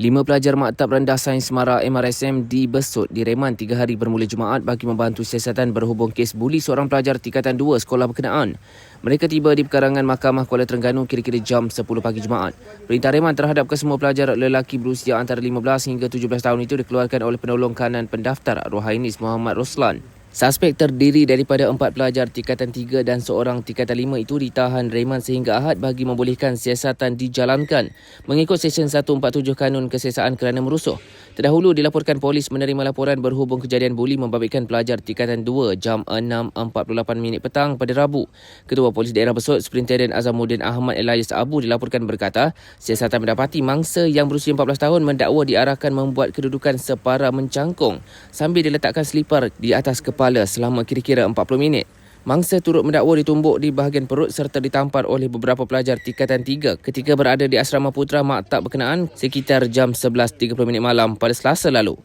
Lima pelajar Maktab Rendah Sains Mara MRSM di Besut direman tiga hari bermula Jumaat bagi membantu siasatan berhubung kes buli seorang pelajar tingkatan 2 sekolah berkenaan. Mereka tiba di pekarangan Mahkamah Kuala Terengganu kira-kira jam 10 pagi Jumaat. Perintah reman terhadap kesemua pelajar lelaki berusia antara 15 hingga 17 tahun itu dikeluarkan oleh penolong kanan pendaftar Rohainis Muhammad Roslan. Suspek terdiri daripada empat pelajar tingkatan tiga dan seorang tingkatan lima itu ditahan reman sehingga Ahad bagi membolehkan siasatan dijalankan mengikut Seksyen 147 Kanun Kesesaan kerana merusuh. Terdahulu dilaporkan polis menerima laporan berhubung kejadian buli membabitkan pelajar tingkatan 2 jam 6.48 minit petang pada Rabu. Ketua Polis Daerah Besut, Superintendent Azamuddin Ahmad Elias Abu dilaporkan berkata, siasatan mendapati mangsa yang berusia 14 tahun mendakwa diarahkan membuat kedudukan separa mencangkung sambil diletakkan selipar di atas kepala kepala selama kira-kira 40 minit. Mangsa turut mendakwa ditumbuk di bahagian perut serta ditampar oleh beberapa pelajar tingkatan 3 ketika berada di asrama putra maktab berkenaan sekitar jam 11.30 minit malam pada selasa lalu.